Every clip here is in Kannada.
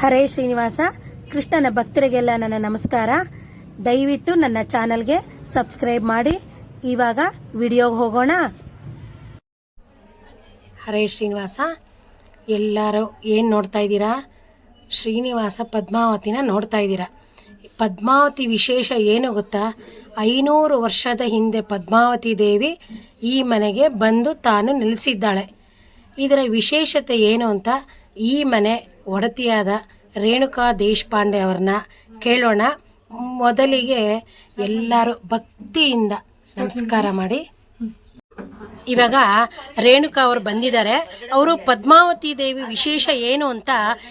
ಹರೇ ಶ್ರೀನಿವಾಸ, ಕೃಷ್ಣನ ಭಕ್ತರಿಗೆಲ್ಲ ನನ್ನ ನಮಸ್ಕಾರ. ದಯವಿಟ್ಟು ನನ್ನ ಚಾನಲ್ಗೆ ಸಬ್ಸ್ಕ್ರೈಬ್ ಮಾಡಿ. ಇವಾಗ ವಿಡಿಯೋಗೆ ಹೋಗೋಣ. ಹರೇ ಶ್ರೀನಿವಾಸ, ಎಲ್ಲರೂ ಏನು ನೋಡ್ತಾ ಇದ್ದೀರಾ? ಶ್ರೀನಿವಾಸ ಪದ್ಮಾವತಿನ ನೋಡ್ತಾ ಇದ್ದೀರಾ? ಪದ್ಮಾವತಿ ವಿಶೇಷ ಏನು ಗೊತ್ತಾ? ಐನೂರು ವರ್ಷದ ಹಿಂದೆ ಪದ್ಮಾವತಿ ದೇವಿ ಈ ಮನೆಗೆ ಬಂದು ತಾನು ನೆಲೆಸಿದ್ದಾಳೆ ಇದರ ವಿಶೇಷತೆ ಏನು ಅಂತ ಈ ಮನೆ ಒಡತಿಯಾದ ರೇಣುಕಾ ದೇಶಪಾಂಡೆ ಅವ್ರನ್ನ ಕೇಳೋಣ. ಮೊದಲಿಗೆ ಎಲ್ಲರೂ ಭಕ್ತಿಯಿಂದ ನಮಸ್ಕಾರ ಮಾಡಿ. ಇವಾಗ ರೇಣುಕಾ ಅವರು ಬಂದಿದ್ದಾರೆ. ಅವರು ಪದ್ಮಾವತಿ ದೇವಿ ವಿಶೇಷ ಏನು ಅಂತ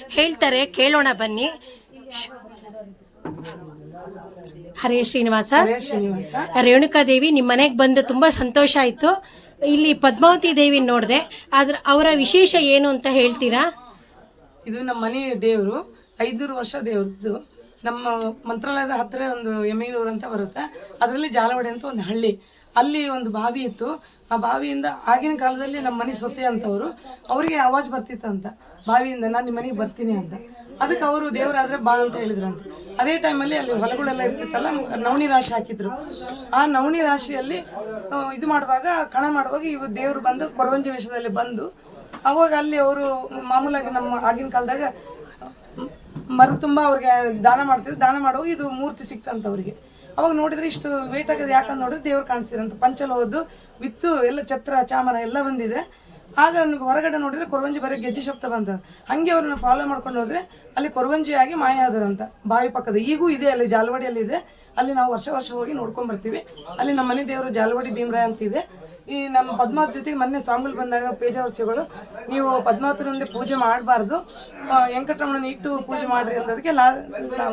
ಹೇಳ್ತಾರೆ. ಕೇಳೋಣ ಬನ್ನಿ. ಹರೇ ಶ್ರೀನಿವಾಸ. ರೇಣುಕಾ ದೇವಿ ನಿಮ್ಮ ಮನೆಗೆ ಬಂದು ತುಂಬಾ ಸಂತೋಷ ಆಯ್ತು. ಇಲ್ಲಿ ಪದ್ಮಾವತಿ ದೇವಿ ನೋಡಿದೆ. ಆದ್ರೆ ಅವರ ವಿಶೇಷ ಏನು ಅಂತ ಹೇಳ್ತೀರಾ? ಇದು ನಮ್ಮ ಮನೆ ದೇವರು, ಐದೂರು ವರ್ಷ ದೇವ್ರದ್ದು ನಮ್ಮ ಮಂತ್ರಾಲಯದ ಹತ್ತಿರ ಒಂದು ಎಮ್ಮಿಗೂರು ಅಂತ ಬರುತ್ತೆ. ಅದರಲ್ಲಿ ಜಾಲವಾಡಿ ಅಂತ ಒಂದು ಹಳ್ಳಿ. ಅಲ್ಲಿ ಒಂದು ಬಾವಿ ಇತ್ತು. ಆ ಬಾವಿಯಿಂದ ಆಗಿನ ಕಾಲದಲ್ಲಿ ನಮ್ಮ ಮನೆ ಸೊಸೆ ಅಂತವರು, ಅವರಿಗೆ ಆವಾಜ್ ಬರ್ತಿತ್ತಂತ ಬಾವಿಯಿಂದ ನಾನು ನಿಮ್ಮ ಮನೆಗೆ ಬರ್ತೀನಿ ಅಂತ. ಅದಕ್ಕೆ ಅವರು ದೇವರಾದ್ರೆ ಬಾ ಅಂತ ಹೇಳಿದ್ರಂತ. ಅದೇ ಟೈಮಲ್ಲಿ ಅಲ್ಲಿ ಹೊಲಗಳೆಲ್ಲ ಇರ್ತಿತ್ತಲ್ಲ, ನವಣಿ ರಾಶಿ ಹಾಕಿದ್ರು. ಆ ನವಣಿ ರಾಶಿಯಲ್ಲಿ ಇದು ಮಾಡುವಾಗ, ಕಣ ಮಾಡುವಾಗ ಇವು ದೇವರು ಬಂದು ಕೊರವಂಜಿ ವೇಷದಲ್ಲಿ ಬಂದು ಅವಾಗ ಅಲ್ಲಿ ಅವರು ಮಾಮೂಲಾಗಿ ನಮ್ಮ ಆಗಿನ ಕಾಲದಾಗ ಮರ ತುಂಬ ಅವ್ರಿಗೆ ದಾನ ಮಾಡ್ತಿದ್ರು. ದಾನ ಮಾಡುವಾಗ ಇದು ಮೂರ್ತಿ ಸಿಕ್ತಂತ ಅವ್ರಿಗೆ. ಅವಾಗ ನೋಡಿದ್ರೆ ಇಷ್ಟು ವೇಟ್ ಆಗೋದು ಯಾಕಂತ ನೋಡಿದ್ರೆ ದೇವ್ರು ಕಾಣಿಸ್ತಿರಂತ ಪಂಚಲೋಹದ್ದು ವಿತ್ತು ಎಲ್ಲ ಛತ್ರ, ಚಾಮರ ಎಲ್ಲ ಬಂದಿದೆ. ಆಗ ಅವ್ನಿಗೆ ಹೊರಗಡೆ ನೋಡಿದ್ರೆ ಕೊರವಂಜಿ ಬರೀ ಗೆಜ್ಜೆ ಶಬ್ದ ಬಂತ. ಹಂಗೆ ಅವ್ರನ್ನ ಫಾಲೋ ಮಾಡ್ಕೊಂಡು ಹೋದ್ರೆ ಅಲ್ಲಿ ಕೊರವಂಜಿ ಆಗಿ ಮಾಯ ಆದರಂತ. ಬಾವಿ ಪಕ್ಕದ. ಈಗೂ ಇದೆ ಅಲ್ಲಿ ಜಾಲವಾಡಿಯಲ್ಲಿ ಇದೆ ಅಲ್ಲಿ ನಾವು ವರ್ಷ ವರ್ಷ ಹೋಗಿ ನೋಡ್ಕೊಂಡ್ ಬರ್ತೀವಿ. ಅಲ್ಲಿ ನಮ್ಮ ಮನೆ ದೇವರು ಜಾಲವಾಡಿ ಭೀಮರಾಯ ಅಂತ ಇದೆ. ಈ ನಮ್ಮ ಪದ್ಮಾವತ್ ಜೊತೆಗೆ ಮೊನ್ನೆ ಸ್ವಾಮಿಗಳು ಬಂದಾಗ ಪೇಜಾವರ್ಸಿಗಳು ನೀವು ಪದ್ಮಾವತಿ ಮುಂದೆ ಪೂಜೆ ಮಾಡಬಾರ್ದು. ವೆಂಕಟರಮಣನ ಇಟ್ಟು ಪೂಜೆ ಮಾಡ್ರಿ ಅನ್ನೋದಕ್ಕೆ ಲಾ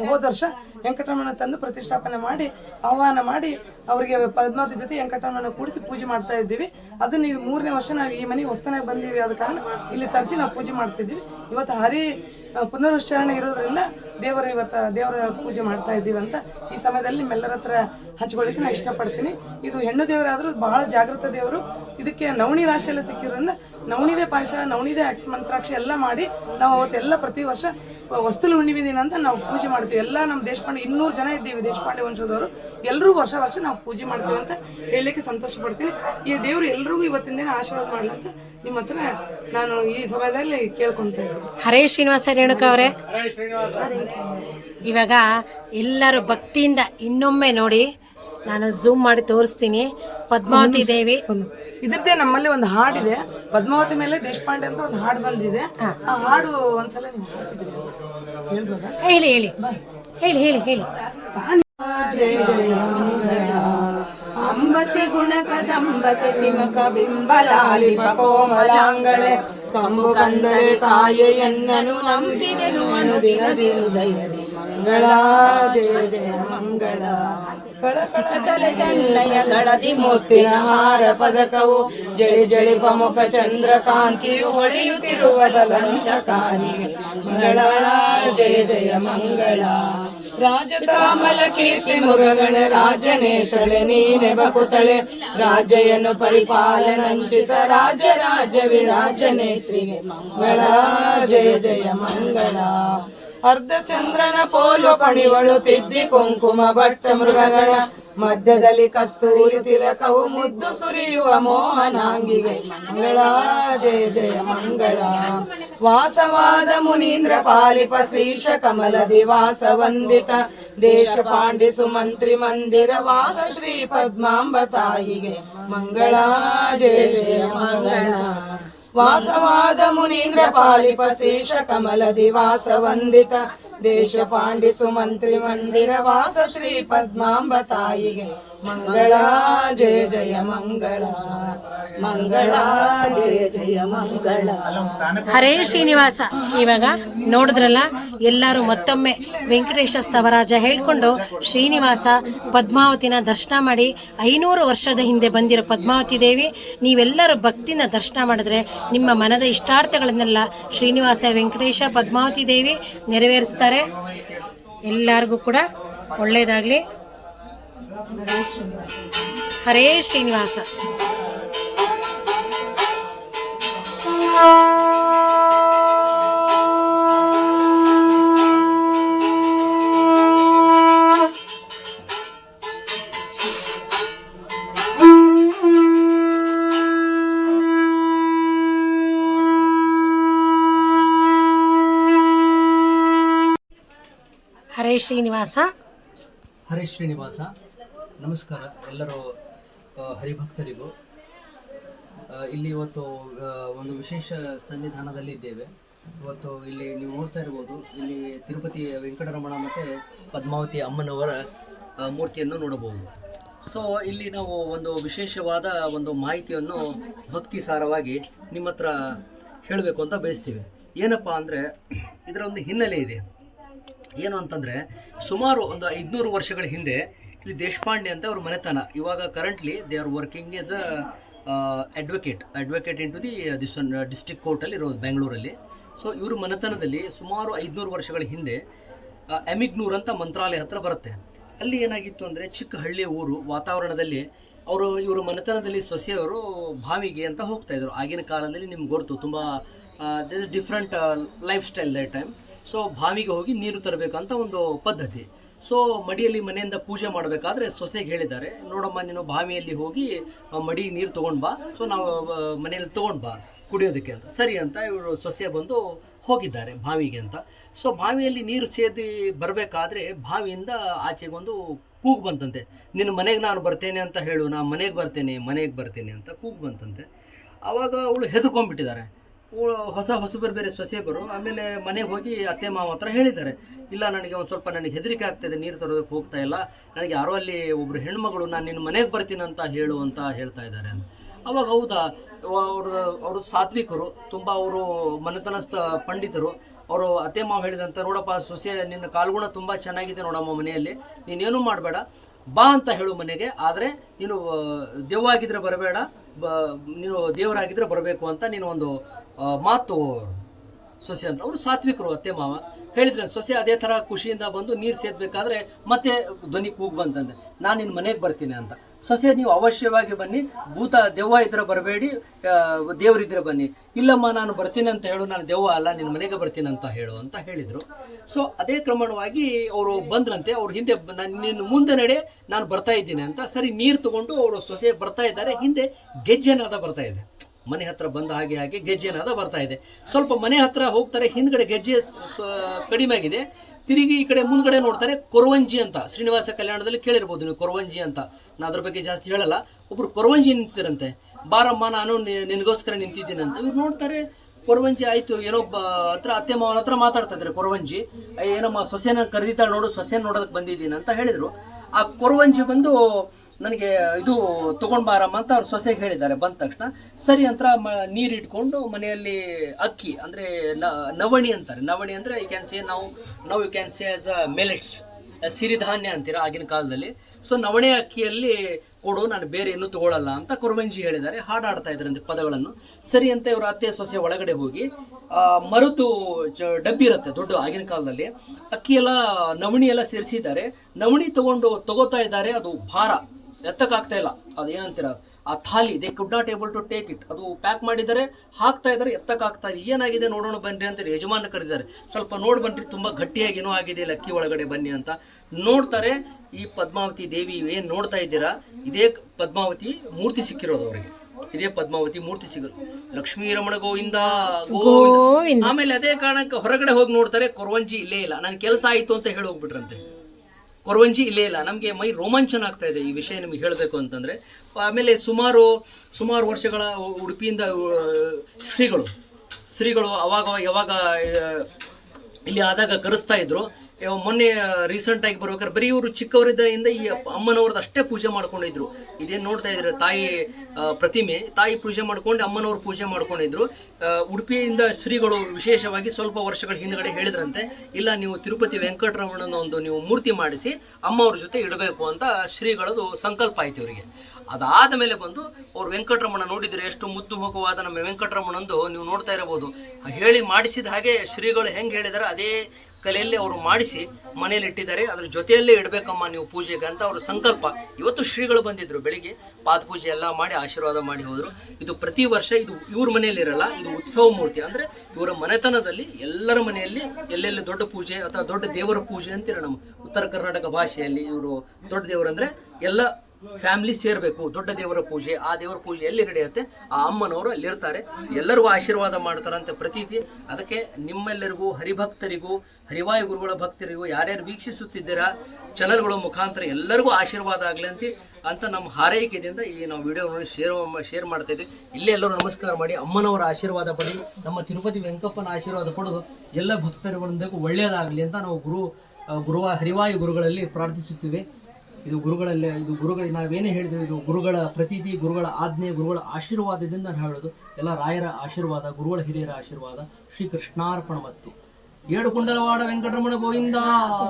ಹೋದ ವರ್ಷ ವೆಂಕಟರಮಣ ತಂದು ಪ್ರತಿಷ್ಠಾಪನೆ ಮಾಡಿ, ಆಹ್ವಾನ ಮಾಡಿ ಅವರಿಗೆ ಪದ್ಮಾವತಿ ಜೊತೆ ವೆಂಕಟರಮಣ ಕೂಡಿಸಿ ಪೂಜೆ ಮಾಡ್ತಾ ಇದ್ದೀವಿ. ಅದನ್ನ ಇದು ಮೂರನೇ ವರ್ಷ ನಾವು ಈ ಮನೆಗೆ ಹೊಸ್ತನಾಗಿ ಬಂದೀವಿ ಆದ ಕಾರಣ ಇಲ್ಲಿ ತರಿಸಿ ನಾವು ಪೂಜೆ ಮಾಡ್ತಿದ್ದೀವಿ. ಇವತ್ತು ಹರಿ ಪುನರುಚ್ಚಾರಣೆ ಇರೋದ್ರಿಂದ ದೇವರ ಇವತ್ತು ದೇವರ ಪೂಜೆ ಮಾಡ್ತಾ ಇದ್ದೀವಿ ಅಂತ ಈ ಸಮಯದಲ್ಲಿ ನಿಮ್ಮೆಲ್ಲರ ಹತ್ರ ಹಂಚ್ಕೊಳ್ಳಿಕ್ಕೆ ನಾನು ಇಷ್ಟಪಡ್ತೀನಿ. ಇದು ಹೆಣ್ಣು ದೇವರಾದರೂ ಬಹಳ ಜಾಗೃತ ದೇವರು. ಇದಕ್ಕೆ ನವಣಿ ಎಲ್ಲ ಸಿಕ್ಕಿರೋದ್ರಿಂದ ನವಣಿದೆ ಪಾಯಸ, ನವಣಿದೆ ಮಂತ್ರಾಕ್ಷಿ ಎಲ್ಲ ಮಾಡಿ ನಾವು ಅವತ್ತೆಲ್ಲ ಪ್ರತಿ ವರ್ಷ ವಸ್ತುಲು ಹುಣ್ಣಿಮೆ ದಿನ ಅಂತ ನಾವು ಪೂಜೆ ಮಾಡ್ತೀವಿ. ಎಲ್ಲ ನಮ್ಮ ದೇಶಪಾಂಡೆ ಇನ್ನೂರು ಜನ ಇದ್ದೀವಿ ದೇಶಪಾಂಡೆ ವಂಶದವರು. ಎಲ್ಲರೂ ವರ್ಷ ವರ್ಷ ನಾವು ಪೂಜೆ ಮಾಡ್ತೀವಿ ಅಂತ ಹೇಳಲಿಕ್ಕೆ ಸಂತೋಷ ಪಡ್ತೀನಿ ಈ ದೇವರು ಎಲ್ರಿಗೂ ಇವತ್ತಿನ ದಿನ ಆಶೀರ್ವಾದ ಮಾಡ್ಲಂತ ನಿಮ್ಮ ಹತ್ರ ನಾನು ಈ ಸಮಯದಲ್ಲಿ ಕೇಳ್ಕೊಂತ ಇದ್ದೀನಿ. ಹರೇ ಶ್ರೀನಿವಾಸ ರೇಣುಕಾ ಅವರೇ. ಇವಾಗ ಎಲ್ಲರೂ ಭಕ್ತಿಯಿಂದ ಇನ್ನೊಮ್ಮೆ ನೋಡಿ ನಾನು ಝೂಮ್ ಮಾಡಿ ತೋರಿಸ್ತೀನಿ. ಪದ್ಮಾವತಿ ದೇವಿ. ಒಂದು ಇದ್ರದ್ದೇ ನಮ್ಮಲ್ಲಿ ಒಂದು ಹಾಡಿದೆ. ಪದ್ಮಾವತಿ ಮೇಲೆ ದೇಶಪಾಂಡೆ ಅಂತ ಒಂದು ಹಾಡು ಬಂದಿದೆ. ಆ ಹಾಡು ಒಂದ್ಸಲ ನೀವು ಹಾಕಿದ್ರಿ ಹೇಳ್ಬೋದಾ? ಹೇಳಿ ಹೇಳಿ. ಹೇಳಿ ಹೇಳಿ ಹೇಳಿ. ಅಂಬಸಿ ಗುಣ ಕದಂಬಸಿ ಸಿಮಕ ಬಿಂಬಲಾಲಿ ಕೋಮಲಾಂಗಳೆ. ಕಂಬು ಕಂದರೆ ಕಾಯೆಯನ್ನನು ನಂಬಿದೆನು ಅನುದಿನ ದಯ ಮಂಗಳ ಜಯ ಜಯ ಮಂಗಳ. ತಲೆ ಮುತ್ತಿನ ಹಾರ ಪದಕವು. ಜಳಿ ಜಳಿ ಪ್ರಮುಖ ಚಂದ್ರಕಾಂತಿಯು ಹೊಳೆಯುತ್ತಿರುವ ಕಾನಿ ಮಂಗಳ, ಜಯ ಜಯ ಮಂಗಳ. ರಾಜಕಾಮಲ ಕೀರ್ತಿ ಮುರುಗಳ ರಾಜನೇ ತಳೆ ನೀನೆ ಬಕುತಳೆ. ರಾಜಯನ್ನು ಪರಿಪಾಲನಂಚಿತ ರಾಜ ರಾಜ ವಿರಾಜ ನೇತ್ರಿಗೆ ಮಂಗಳ, ಜಯ ಜಯ ಮಂಗಳ. ಅರ್ಧ ಚಂದ್ರನ ಪೋಲು ಪಣಿವಳು ತಿದ್ದಿ ಕುಂಕುಮ ಬಟ್ಟ ಮೃಗಗಳ. ಮಧ್ಯದಲ್ಲಿ ಕಸ್ತೂರಿ ತಿಲಕವು ಮುದ್ದು ಸುರಿಯುವ ಮೋಹನಾಂಗಿಗೆ. ಮಂಗಳ, ಜಯ ಜಯ, ಮಂಗಳ. ವಾಸವಾದ ಮುನೀಂದ್ರ ಪಾಲಿಪ ಶ್ರೀಶ ಕಮಲ ದಿವಾಸ ವಂದಿತ. ದೇಶ ಪಾಂಡಿ ಸುಮಂತ್ರಿ ಮಂದಿರ ವಾಸ ಶ್ರೀ ಪದ್ಮಾಂಬ ತಾಯಿಗೆ ಮಂಗಳ, ಜಯ ಜಯ, ಮಂಗಳ. ವಾಸವಾದ ಮುನೀಂದ್ರ ಪಾಲಿಪ ಶೇಷ ಕಮಲ ದಿವಾಸ ವಂದಿತ ದೇಶ ಪಾಂಡಿ ಸುಮಂತ್ರಿ ಮಂದಿರ ವಾಸ ಶ್ರೀ ಪದ್ಮಾಂಬ ತಾಯಿಗೆ ಮಂಗಳ ಜಯ ಜಯ ಮಂಗಳ ಮಂಗಳ ಜಯ ಜಯ ಮಂಗಳ ಹರೇ ಶ್ರೀನಿವಾಸ. ಇವಾಗ ನೋಡಿದ್ರಲ್ಲ, ಎಲ್ಲರೂ ಮತ್ತೊಮ್ಮೆ ವೆಂಕಟೇಶ ಸ್ತವರಾಜ ಹೇಳ್ಕೊಂಡು ಶ್ರೀನಿವಾಸ ಪದ್ಮಾವತಿನ ದರ್ಶನ ಮಾಡಿ ಐನೂರು ವರ್ಷದ ಹಿಂದೆ ಬಂದಿರೋ ಪದ್ಮಾವತಿ ದೇವಿ, ನೀವೆಲ್ಲರೂ ಭಕ್ತಿನ ದರ್ಶನ ಮಾಡಿದ್ರೆ ನಿಮ್ಮ ಮನದ ಇಷ್ಟಾರ್ಥಗಳನ್ನೆಲ್ಲ ಶ್ರೀನಿವಾಸ, ವೆಂಕಟೇಶ, ಪದ್ಮಾವತಿ ದೇವಿ ನೆರವೇರಿಸ್ತಾರೆ. ಎಲ್ಲರಿಗೂ ಕೂಡ ಒಳ್ಳೆಯದಾಗಲಿ హరే శ్రీనివాస హరే శ్రీనివాస హరే శ్రీనివాస ನಮಸ್ಕಾರ ಎಲ್ಲರೂ ಹರಿಭಕ್ತರಿಗೂ. ಇಲ್ಲಿ ಇವತ್ತು ಒಂದು ವಿಶೇಷ ಸನ್ನಿಧಾನದಲ್ಲಿ ಇದ್ದೇವೆ. ಇವತ್ತು ಇಲ್ಲಿ ನೀವು ನೋಡ್ತಾ ಇರ್ಬೋದು, ಇಲ್ಲಿ ತಿರುಪತಿ ವೆಂಕಟರಮಣ ಮತ್ತು ಪದ್ಮಾವತಿ ಅಮ್ಮನವರ ಮೂರ್ತಿಯನ್ನು ನೋಡಬಹುದು. ಸೊ ಇಲ್ಲಿ ನಾವು ಒಂದು ವಿಶೇಷವಾದ ಒಂದು ಮಾಹಿತಿಯನ್ನು ಭಕ್ತಿ ಸಾರವಾಗಿ ನಿಮ್ಮ ಹತ್ರ ಹೇಳಬೇಕು ಅಂತ ಬಯಸ್ತೀವಿ. ಏನಪ್ಪ ಅಂದರೆ, ಇದರ ಒಂದು ಹಿನ್ನೆಲೆ ಇದೆ. ಏನು ಅಂತಂದರೆ, ಸುಮಾರು ಒಂದು ಐದುನೂರು ವರ್ಷಗಳ ಹಿಂದೆ ಇಲ್ಲಿ ದೇಶಪಾಂಡೆ ಅಂತ ಅವ್ರ ಮನೆತನ. ಇವಾಗ currently they are working as a advocate advocate in to the this one district ಕೋರ್ಟಲ್ಲಿ ಇರೋದು ಬೆಂಗಳೂರಲ್ಲಿ ಸೊ ಇವರು ಮನೆತನದಲ್ಲಿ ಸುಮಾರು ಐದುನೂರು ವರ್ಷಗಳ ಹಿಂದೆ ಎಮಿಗ್ನೂರ್ ಅಂತ ಮಂತ್ರಾಲಯ ಹತ್ರ ಬರುತ್ತೆ. ಅಲ್ಲಿ ಏನಾಗಿತ್ತು ಅಂದರೆ ಚಿಕ್ಕ ಹಳ್ಳಿಯ ಊರು, ವಾತಾವರಣದಲ್ಲಿ ಅವರು, ಇವರು ಮನೆತನದಲ್ಲಿ ಸೊಸೆಯವರು ಬಾವಿಗೆ ಅಂತ ಹೋಗ್ತಾ ಇದ್ರು. ಆಗಿನ ಕಾಲದಲ್ಲಿ ನಿಮ್ಗೆ ಗೊತ್ತು, ತುಂಬ this different life style that time so ಬಾವಿಗೆ ಹೋಗಿ ನೀರು ತರಬೇಕು ಅಂತ ಒಂದು ಪದ್ಧತಿ. ಸೊ ಮಡಿಯಲ್ಲಿ ಮನೆಯಿಂದ ಪೂಜೆ ಮಾಡಬೇಕಾದ್ರೆ ಸೊಸೆಗೆ ಹೇಳಿದ್ದಾರೆ, ನೋಡಮ್ಮ ನೀನು ಬಾವಿಯಲ್ಲಿ ಹೋಗಿ ಮಡಿ ನೀರು ತೊಗೊಂಡು ಬಾ, ಸೊ ನಾವು ಮನೆಯಲ್ಲಿ ತೊಗೊಂಡು ಬಾ, ಕುಡಿಯೋದಕ್ಕೆ ಅಂತ. ಸರಿ ಅಂತ ಇವರು ಸೊಸೆ ಬಂದು ಹೋಗಿದ್ದಾರೆ ಬಾವಿಗೆ ಅಂತ. ಸೊ ಬಾವಿಯಲ್ಲಿ ನೀರು ಸೇದಿ ಬರಬೇಕಾದ್ರೆ ಬಾವಿಯಿಂದ ಆಚೆಗೆ ಒಂದು ಕೂಗು ಬಂತಂತೆ. ನಿನ್ನ ಮನೆಗೆ ನಾನು ಬರ್ತೇನೆ ಅಂತ ಹೇಳು ನಾನು ಮನೆಗೆ ಬರ್ತೇನೆ ಮನೆಗೆ ಬರ್ತೇನೆ ಅಂತ ಕೂಗು ಬಂತಂತೆ. ಆವಾಗ ಅವಳು ಹೆದರ್ಕೊಂಡ್ಬಿಟ್ಟಿದ್ದಾರೆ. ಹೊಸ ಹೊಸಬರು ಬೇರೆ ಸೊಸೆಬರು ಆಮೇಲೆ ಮನೆಗೆ ಹೋಗಿ ಅತ್ತೆ ಮಾವ ಹತ್ರ ಹೇಳಿದ್ದಾರೆ. ಇಲ್ಲ ನನಗೆ ಒಂದು ಸ್ವಲ್ಪ ನನಗೆ ಹೆದರಿಕೆ ಆಗ್ತಾಯಿದೆ ನೀರು ತರೋದಕ್ಕೆ ಹೋಗ್ತಾ ಇಲ್ಲ. ನನಗೆ ಯಾರೋ ಅಲ್ಲಿ ಒಬ್ಬರು ಹೆಣ್ಮಗಳು ನಾನು ನಿನ್ನ ಮನೆಗೆ ಬರ್ತೀನಿ ಅಂತ ಹೇಳು ಅಂತ ಹೇಳ್ತಾ ಇದ್ದಾರೆ ಅಂತ. ಅವಾಗ ಹೌದಾ ಅವರು ಅವರು ಸಾತ್ವಿಕರು ತುಂಬ ಅವರು ಮನೆತನಸ್ಥ ಪಂಡಿತರು. ಅವರು ಅತ್ತೆ ಮಾವ ಹೇಳಿದಂತೆ ನೋಡಪ್ಪ ಸೊಸೆ ನಿನ್ನ ಕಾಲುಗುಣ ತುಂಬ ಚೆನ್ನಾಗಿದೆ ನೋಡಮ್ಮ ಮನೆಯಲ್ಲಿ ನೀನೇನು ಮಾಡಬೇಡ. ಬಾ ಅಂತ ಹೇಳು ಮನೆಗೆ ಆದರೆ ನೀನು ಆ, ದೆವ್ವಾಗಿದ್ರೆ ಬರಬೇಡ ಬ ನೀನು ದೇವರಾಗಿದ್ದರೆ ಬರಬೇಕು ಅಂತ ನೀನು ಒಂದು ಮಾತು ಸೊಸೆ ಅಂದ್ರೆ. ಅವರು ಸಾತ್ವಿಕರು ಅತ್ತೆ ಮಾವ. ಹೇಳಿದ್ರೆ ಸೊಸೆ, ಅದೇ ಥರ ಖುಷಿಯಿಂದ ಬಂದು ನೀರು ಸೇದ್ಬೇಕಾದ್ರೆ ಮತ್ತೆ ಧ್ವನಿ ಕೂಗು ಬಂತಂದೆ. ನಾನು ನಿನ್ನ ಮನೆಗೆ ಬರ್ತೀನಿ ಅಂತ. ಸೊಸೆ, ನೀವು ಅವಶ್ಯವಾಗಿ ಬನ್ನಿ. ಭೂತ, ದೆವ್ವ ಇದ್ರೆ ಬರಬೇಡಿ. ದೇವರಿದ್ರೆ ಬನ್ನಿ. ಇಲ್ಲಮ್ಮ, ನಾನು ಬರ್ತೀನಿ ಅಂತ ಹೇಳು. ನಾನು ದೆವ್ವ ಅಲ್ಲ ನಿನ್ನ ಮನೆಗೆ ಬರ್ತೀನಿ ಅಂತ ಹೇಳು ಅಂತ ಹೇಳಿದರು. ಸೊ ಅದೇ ಕ್ರಮಣವಾಗಿ ಅವರು ಬಂದ್ರಂತೆ. ಅವ್ರ ಹಿಂದೆ ನಾನು ನಿನ್ನ ಮುಂದೆ ನಡೆ, ನಾನು ಬರ್ತಾ ಇದ್ದೀನಿ ಅಂತ. ಸರಿ, ನೀರು ತಗೊಂಡು ಅವರು ಸೊಸೆ ಬರ್ತಾ ಇದ್ದಾರೆ. ಹಿಂದೆ ಗೆಜ್ಜೆನಾದ ಬರ್ತಾ ಇದೆ. ಮನೆ ಹತ್ರ ಬಂದ ಹಾಗೆ ಹಾಗೆ ಗೆಜ್ಜೆನಾದ ಬರ್ತಾ ಇದೆ. ಸ್ವಲ್ಪ ಮನೆ ಹತ್ರ ಹೋಗ್ತಾರೆ ಹಿಂದ್ಗಡೆ ಗೆಜ್ಜೆ ಕಡಿಮೆ ಆಗಿದೆ. ತಿರುಗಿ ಈ ಕಡೆ ಮುಂದ್ಗಡೆ ನೋಡ್ತಾರೆ ಕೊರವಂಜಿ ಅಂತ ಶ್ರೀನಿವಾಸ ಕಲ್ಯಾಣದಲ್ಲಿ ಕೇಳಿರ್ಬೋದು ನೀವು ಕೊರವಂಜಿ ಅಂತ. ನಾನು ಅದ್ರ ಬಗ್ಗೆ ಜಾಸ್ತಿ ಹೇಳಲ್ಲ. ಒಬ್ರು ಕೊರವಂಜಿ ನಿಂತಿರಂತೆ ಬಾರಮ್ಮ ನಾನು ನಿ- ನಿನಗೋಸ್ಕರ ನಿಂತಿದ್ದೀನಿ ಅಂತ. ಇವ್ರು ನೋಡ್ತಾರೆ ಕೊರವಂಜಿ ಆಯ್ತು ಏನೋ ಹತ್ರ ಅತ್ತೆ ಮಾವನ ಹತ್ರ ಮಾತಾಡ್ತಾ ಇದ್ದಾರೆ ಕೊರವಂಜಿ. "ಏ, ಏನಮ್ಮ ಸೊಸೆನ ಕರೆದಿದ್ದಾಳೆ ನೋಡು ಸೊಸೆನ ನೋಡೋದಕ್ಕೆ ಬಂದಿದ್ದೀನಿ ಅಂತ ಹೇಳಿದ್ರು. ಆ ಕೊರವಂಜಿ ಬಂದು ನನಗೆ ಇದು ತೊಗೊಂಡು ಬಾರಮ್ಮ ಅಂತ ಅವ್ರು ಸೊಸೆಗೆ ಹೇಳಿದ್ದಾರೆ. ಬಂದ ತಕ್ಷಣ ಸರಿ ಅಂತರ ಮ ನೀರು ಇಟ್ಕೊಂಡು ಮನೆಯಲ್ಲಿ ಅಕ್ಕಿ ಅಂದರೆ ನವಣಿ ಅಂತಾರೆ. ನವಣಿ ಅಂದರೆ ಯು ಕ್ಯಾನ್ ಸೇ ನಾವು ನಾವು you can say as a millets ಸಿರಿಧಾನ್ಯ ಅಂತೀರ ಆಗಿನ ಕಾಲದಲ್ಲಿ. ಸೊ ನವಣೆ ಅಕ್ಕಿಯಲ್ಲಿ ಕೊಡು, ನಾನು ಬೇರೆ ಏನೂ ತಗೊಳ್ಳಲ್ಲ ಅಂತ ಕುರುವಂಜಿ ಹೇಳಿದ್ದಾರೆ. ಹಾಡಾಡ್ತಾ ಇದ್ರಂತೆ ಪದಗಳನ್ನು. ಸರಿ ಅಂತ ಇವರು ಅತ್ತೆ ಸೊಸೆ ಒಳಗಡೆ ಹೋಗಿ ಮರದ್ದು ಡಬ್ಬಿ ಇರುತ್ತೆ ದೊಡ್ಡ ಆಗಿನ ಕಾಲದಲ್ಲಿ. ಅಕ್ಕಿ ಎಲ್ಲ, ನವಣಿ ಎಲ್ಲ ಸೇರಿಸಿದ್ದಾರೆ. ನವಣಿ ತಗೊಂಡು ತಗೋತಾ ಇದ್ದಾರೆ. ಅದು ಭಾರ. ಎತ್ತಕ್ಕಾಗ್ತಾ ಇಲ್ಲ. ಅದು ಏನಂತೀರ ಆ thali they could not able to take it ಅದು ಪ್ಯಾಕ್ ಮಾಡಿದರೆ ಹಾಕ್ತಾ ಇದ್ದಾರೆ ಎತ್ತಕ್ಕಾಗ್ತಾ ಇದೆ. ಏನಾಗಿದೆ ನೋಡೋಣ ಬನ್ನಿ ಅಂತ ಯಜಮಾನ ಕರೆದಿದ್ದಾರೆ ಸ್ವಲ್ಪ ನೋಡಿ ಬನ್ನಿರಿ ತುಂಬ ಗಟ್ಟಿಯಾಗಿ ಏನೋ ಆಗಿದೆ ಲಕ್ಕಿ ಒಳಗಡೆ ಬನ್ನಿ ಅಂತ. ನೋಡ್ತಾರೆ ಈ ಪದ್ಮಾವತಿ ದೇವಿ ಏನು ನೋಡ್ತಾ ಇದ್ದೀರಾ? ಇದೇ ಪದ್ಮಾವತಿ ಮೂರ್ತಿ ಸಿಕ್ಕಿರೋದು ಅವರಿಗೆ. ಇದೇ ಪದ್ಮಾವತಿ ಮೂರ್ತಿ ಸಿಗೋದು ಲಕ್ಷ್ಮೀ ರಮಣ ಗೋವಿಂದ ಗೋವಿಂದ. ಆಮೇಲೆ ಅದೇ ಕಾರಣಕ್ಕೆ ಹೊರಗಡೆ ಹೋಗಿ ನೋಡ್ತಾರೆ ಕೊರವಂಜಿ ಇಲ್ಲೇ ಇಲ್ಲ. ನನ್ನ ಕೆಲಸ ಆಯಿತು ಅಂತ ಹೇಳಿ ಹೋಗ್ಬಿಟ್ರಂತೆ. ಕೊರವಂಜಿ ಇಲ್ಲೇ ಇಲ್ಲ. ನಮಗೆ ಮೈ ರೋಮಾಂಚನ ಆಗ್ತಾ ಇದೆ ಈ ವಿಷಯ ನಿಮಗೆ ಹೇಳಬೇಕು ಅಂತಂದರೆ. ಆಮೇಲೆ ಸುಮಾರು ಸುಮಾರು ವರ್ಷಗಳ ಉಡುಪಿಯಿಂದ ಶ್ರೀಗಳು ಶ್ರೀಗಳು ಅವಾಗ, ಯಾವಾಗ ಇಲ್ಲಿ ಆದಾಗ ಕರೆಸ್ತಾ ಇದ್ರು. ಮೊನ್ನೆ ರೀಸೆಂಟ್ ಆಗಿ ಬರ್ಬೇಕಾದ್ರೆ ಬರೀ ಇವರು ಚಿಕ್ಕವರಿದ್ದರಿಂದ ಈ ಅಮ್ಮನವ್ರದ್ದು ಅಷ್ಟೇ ಪೂಜೆ ಮಾಡ್ಕೊಂಡಿದ್ರು. ಇದೇನು ನೋಡ್ತಾ ಇದ್ರೆ ತಾಯಿ ಪ್ರತಿಮೆ, ತಾಯಿ ಪೂಜೆ ಮಾಡ್ಕೊಂಡು ಅಮ್ಮನವ್ರು ಪೂಜೆ ಮಾಡ್ಕೊಂಡಿದ್ರು. ಉಡುಪಿಯಿಂದ ಶ್ರೀಗಳು ವಿಶೇಷವಾಗಿ ಸ್ವಲ್ಪ ವರ್ಷಗಳ ಹಿಂದ್ಗಡೆ ಹೇಳಿದ್ರಂತೆ, ಇಲ್ಲ ನೀವು ತಿರುಪತಿ ವೆಂಕಟರಮಣನ ಒಂದು ನೀವು ಮೂರ್ತಿ ಮಾಡಿಸಿ ಅಮ್ಮವ್ರ ಜೊತೆ ಇಡಬೇಕು ಅಂತ ಶ್ರೀಗಳದು ಸಂಕಲ್ಪ ಆಯ್ತು ಇವರಿಗೆ. ಅದಾದ ಮೇಲೆ ಬಂದು ಅವ್ರು ವೆಂಕಟರಮಣ ನೋಡಿದ್ರೆ ಎಷ್ಟು ಮುದ್ದು ಮುಖವಾದ ನಮ್ಮ ವೆಂಕಟರಮಣಂದು ನೀವು ನೋಡ್ತಾ ಇರಬಹುದು. ಹೇಳಿ ಮಾಡಿಸಿದ ಹಾಗೆ ಶ್ರೀಗಳು ಹೆಂಗೆ ಹೇಳಿದಾರೆ ಅದೇ ಕಲೆಯಲ್ಲಿ ಅವರು ಮಾಡಿಸಿ ಮನೆಯಲ್ಲಿ ಇಟ್ಟಿದ್ದಾರೆ. ಅದ್ರ ಜೊತೆಯಲ್ಲೇ ಇಡಬೇಕಮ್ಮ ನೀವು ಪೂಜೆಗೆ ಅಂತ ಅವ್ರ ಸಂಕಲ್ಪ. ಇವತ್ತು ಶ್ರೀಗಳು ಬಂದಿದ್ರು ಬೆಳಿಗ್ಗೆ, ಪಾದ ಪೂಜೆ ಎಲ್ಲ ಮಾಡಿ ಆಶೀರ್ವಾದ ಮಾಡಿ ಹೋದರು. ಇದು ಪ್ರತಿ ವರ್ಷ ಇದು ಇವ್ರ ಮನೆಯಲ್ಲಿ ಇರಲ್ಲ, ಇದು ಉತ್ಸವ ಮೂರ್ತಿ. ಅಂದರೆ ಇವರ ಮನೆತನದಲ್ಲಿ ಎಲ್ಲರ ಮನೆಯಲ್ಲಿ ಎಲ್ಲೆಲ್ಲಿ ದೊಡ್ಡ ಪೂಜೆ ಅಥವಾ ದೊಡ್ಡ ದೇವರ ಪೂಜೆ ಅಂತೀರ ನಮ್ಮ ಉತ್ತರ ಕರ್ನಾಟಕ ಭಾಷೆಯಲ್ಲಿ ಇವರು ದೊಡ್ಡ ದೇವರು ಎಲ್ಲ ಫ್ಯಾಮಿಲಿ ಸೇರಬೇಕು, ದೊಡ್ಡ ದೇವರ ಪೂಜೆ, ಆ ದೇವರ ಪೂಜೆ ಎಲ್ಲಿ ನಡೆಯುತ್ತೆ? ಆ ಅಮ್ಮನವರು ಅಲ್ಲಿರ್ತಾರೆ. ಎಲ್ಲರಿಗೂ ಆಶೀರ್ವಾದ ಮಾಡ್ತಾರಂತ ಪ್ರತೀತಿ. ಅದಕ್ಕೆ ನಿಮ್ಮೆಲ್ಲರಿಗೂ, ಹರಿಭಕ್ತರಿಗೂ, ಹರಿವಾಯು ಗುರುಗಳ ಭಕ್ತರಿಗೂ, ಯಾರ್ಯಾರು ವೀಕ್ಷಿಸುತ್ತಿದ್ದೀರಾ, ಚಾನಲ್ಗಳ ಮುಖಾಂತರ ಎಲ್ಲರಿಗೂ ಆಶೀರ್ವಾದ ಆಗಲಿ ಅಂತ ಅಂತ ನಮ್ಮ ಹಾರೈಕೆಯಿಂದ ಈ ನಾವು ವಿಡಿಯೋವನ್ನು ಶೇರ್ ಶೇರ್ ಮಾಡ್ತಾ ಇದ್ವಿ. ಇಲ್ಲೇ ಎಲ್ಲರೂ ನಮಸ್ಕಾರ ಮಾಡಿ, ಅಮ್ಮನವರ ಆಶೀರ್ವಾದ ಪಡಿ, ನಮ್ಮ ತಿರುಪತಿ ವೆಂಕಪ್ಪನ ಆಶೀರ್ವಾದ ಪಡೆದು ಎಲ್ಲ ಭಕ್ತರುಗಳಿಂದಕ್ಕೂ ಒಳ್ಳೆಯದಾಗಲಿ ಅಂತ ನಾವು ಗುರು, ಗುರುವ, ಹರಿವಾಯು ಗುರುಗಳಲ್ಲಿ ಪ್ರಾರ್ಥಿಸುತ್ತೇವೆ. ಇದು ಗುರುಗಳಲ್ಲೇ ಇದು ಗುರುಗಳ ನಾವೇನೇ ಹೇಳಿದ್ರು ಇದು ಗುರುಗಳ ಪ್ರತೀತಿ ಗುರುಗಳ ಆಜ್ಞೆ ಗುರುಗಳ ಆಶೀರ್ವಾದದಿಂದ ನಾನು ಹೇಳೋದು. ಎಲ್ಲ ರಾಯರ ಆಶೀರ್ವಾದ ಗುರುಗಳ ಹಿರಿಯರ ಆಶೀರ್ವಾದ. ಶ್ರೀ ಕೃಷ್ಣಾರ್ಪಣ ವಸ್ತು ಏಳು ಕುಂಡಲವಾಡ ವೆಂಕಟರಮಣ ಗೋವಿಂದ.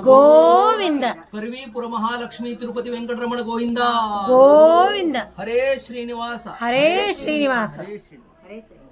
ಗೋವಿಂದ. ಕರಿವೀಪುರ ಮಹಾಲಕ್ಷ್ಮಿ ತಿರುಪತಿ ವೆಂಕಟರಮಣ ಗೋವಿಂದ. ಗೋವಿಂದ. ಹರೇ ಶ್ರೀನಿವಾಸ. ಹರೇ ಶ್ರೀನಿವಾಸ. ಹರೇ ಶ್ರೀನಿವಾಸ.